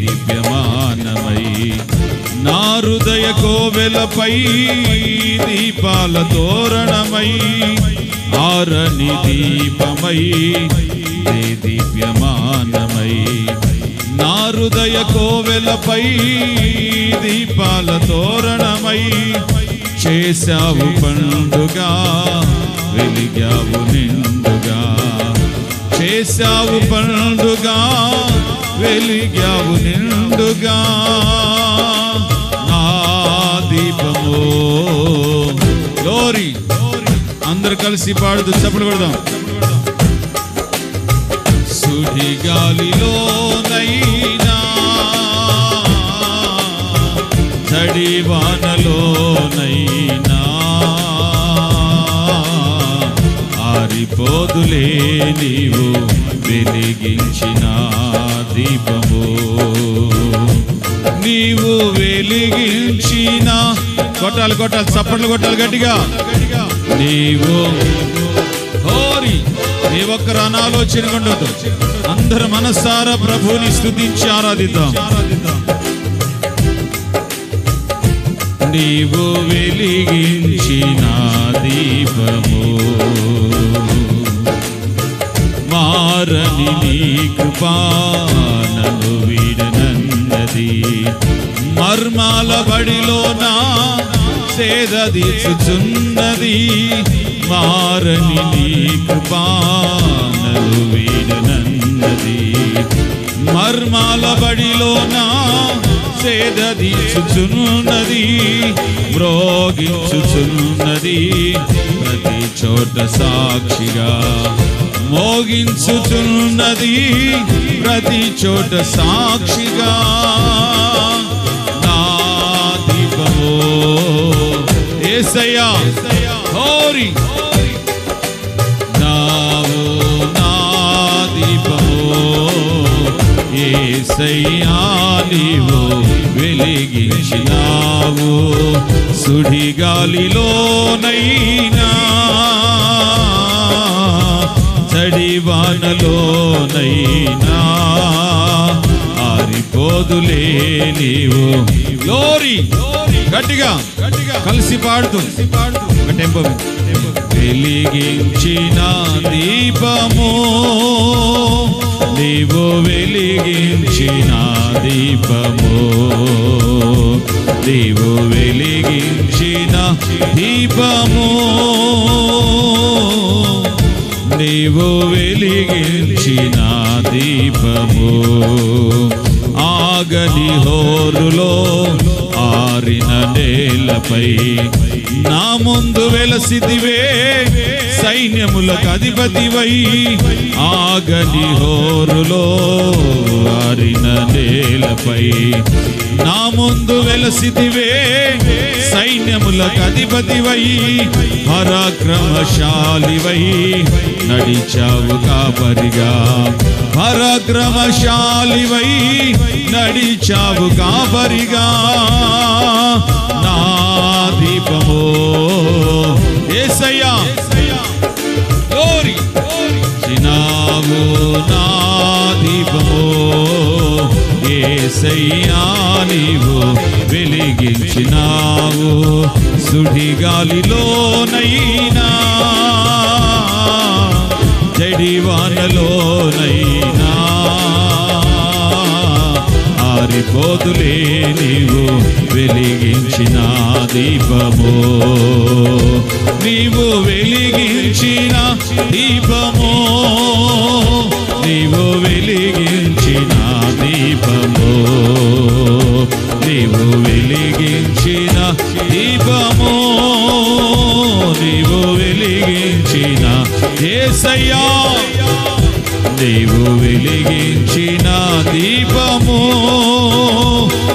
దివ్యమానమై నా హృదయ కోవెలపై దీపాల తోరణమై ఆరని దీపమై దివ్యమానమై నా హృదయ కోవెలపై దీపాల తోరణమై చేశావు పండుగ వెలిగావు నిండుగా. చేశావు పండుగా వెలిగావు నిండుగా. నా దీపము. లోరీ. అందరు కలిసి పాడుతూ చప్పుడు కొడదాం. సుడి గాలిలోనైనా తడి వానలోనైనా సరిపోదులే నీవు వెలిగించిన దీపము. నీవు వెలిగించిన కొట్టాలి కొట్టాలి చప్పట్లు కొట్టాలి గట్టిగా. నీవు హోరి నీ ఒక్కరు అనాలోచన ఉండదు అందరు మనసారా ప్రభుని స్తుతించి ఆరాధిద్దాం. నీవు వెలిగించిన దీపము. మారని నీ కృపానను వీడనన్నది మర్మాల బడిలోన సేద తీర్చుచున్నది మారని నీ కృపానను వీడనన్నది మర్మాల బడిలోన సేద తీర్చుచున్నది మ్రోగించుచున్నది ప్రతి చోట సాక్షిగా మోగించుచున్నది ప్రతి చోట సాక్షిగా. నా దీపమో ఏసయ్యా హోరి. నావు నా దీపమో ఏసయ్యా. గాలిలో వెలిగించినావు. సుడిగాలిలోనైనా చడివానలోనైనా ఆరిపోదులే నీవు. లోరి. గట్టిగా. కలిసి పాడుతూ. ఒక టెంపో వెలిగించిన దీపము. నీవు వెలిగించిన దీపము. నీవు వెలిగించిన దీపము. నీవు వెలిగించిన దీపము. ఆగని హోరులో ఆరిన నేలపై నా ముందు వెలసిదివే సైన్యములకు అధిపతివై ఆగని హోరులో ఆరిన నేలపై నా ముందు వెలసిదివే సైన్యములకు అధిపతివై పరాక్రమశాలివై నడిచావు కాపరిగా పరక్రమశాలివై నడిచావు కాపరిగా. నా దీపమో. ఏసయ్యా. glory. చినావు నా దీపమో. ఏసయ్యా నీవు వెలిగించినావు. సుడిగాలిలోనైనా జడివానలోనైనా ఆరిపోతులే నీవు వెలిగించిన దీపము. నీవు వెలిగించిన దీపము. నీవు వెలిగించిన దీపము. నీవు వెలిగించిన దీపము. ఏసయ్యా నీవు వెలిగించిన దీపము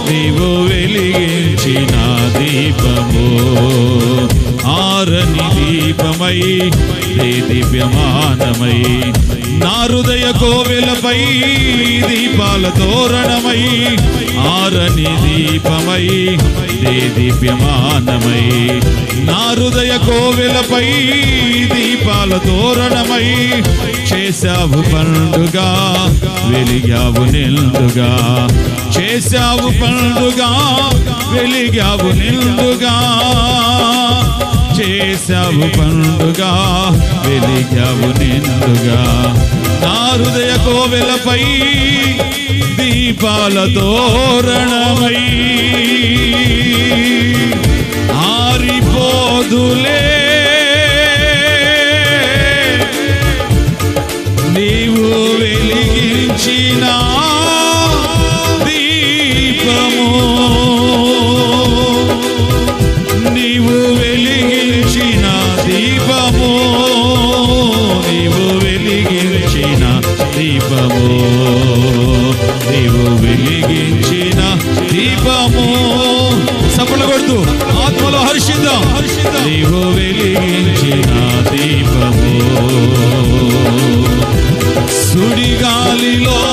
నీవు వెలిగించిన దీపము. ఆరని దీపమై దే దివ్యమానమై నా హృదయ కోవెలపై దీపాల తోరణమై ఆరని దీపమై దే దివ్యమానమై. నా హృదయ కోవెలపై దీపాల తోరణమై చేశావు పండుగ వెలిగావు నిండుగా. చేశావు పండుగ వెలిగావు నిండుగా. చేశావు పండుగ వెలిగావు నిండుగా. నా హృదయ కోవెలపై దీపాల తోరణమై ఆరిపోదులే. నీవు వెలిగించిన దీపము. సుడిగాలిలోనైనా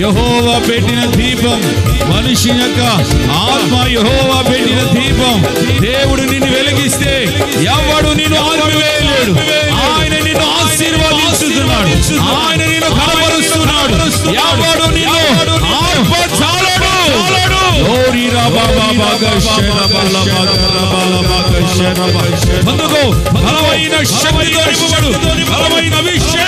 యహోవా పెట్టిన దీపం మనిషి యొక్క ఆత్మ యహోవా పెట్టిన దీపం. దేవుడు నిన్ను వెలిగిస్తే ఎవడు నిన్ను ఆర్పివేయలేడు ఆయన నిన్ను ఆశీర్వాదిస్తున్నాడు ఆయన నిన్ను కనబరుస్తున్నాడు. ఎవడు నిన్ను ఆర్పచాలడు. బలమైన శక్తితో నింపబడు. బలమైన అభిషేకం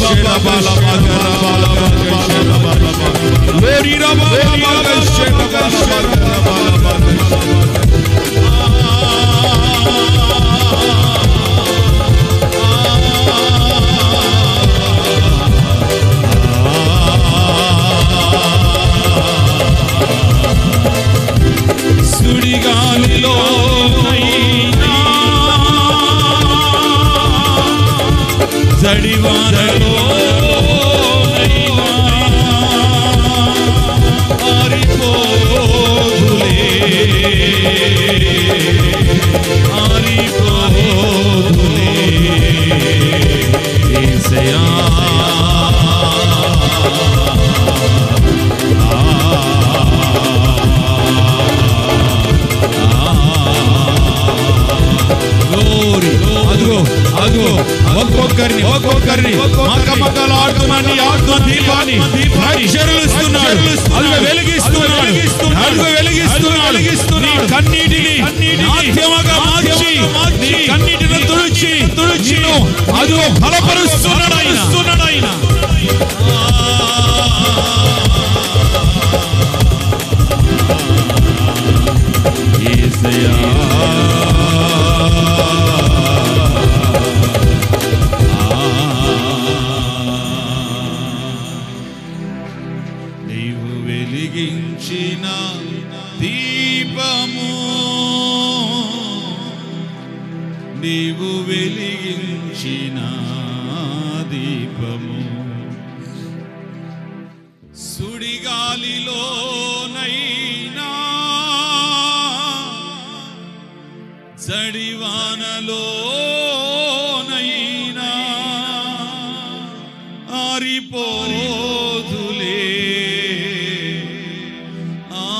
Lord, ఒక్కొక్కరిని ఒక్కొక్కరిని. మకమకలు ఆడుతున్నాన్ని ఆడుతున్న దీపాన్ని ప్రజ్వలిస్తున్నాడు అల్వ వెలిగిస్తున్నాడు. అల్వ వెలిగిస్తున్నాడు. నీ కన్నీటిని నాట్యముగా మార్చి నీ కన్నీటిని తుడిచి తుడిచి అదిగో బలపరుస్తున్నాడు ఆయన. వెలిగించిన దీపము. నీవు వెలిగించిన దీపము. సుడిగాలిలోనైనా జడివానలో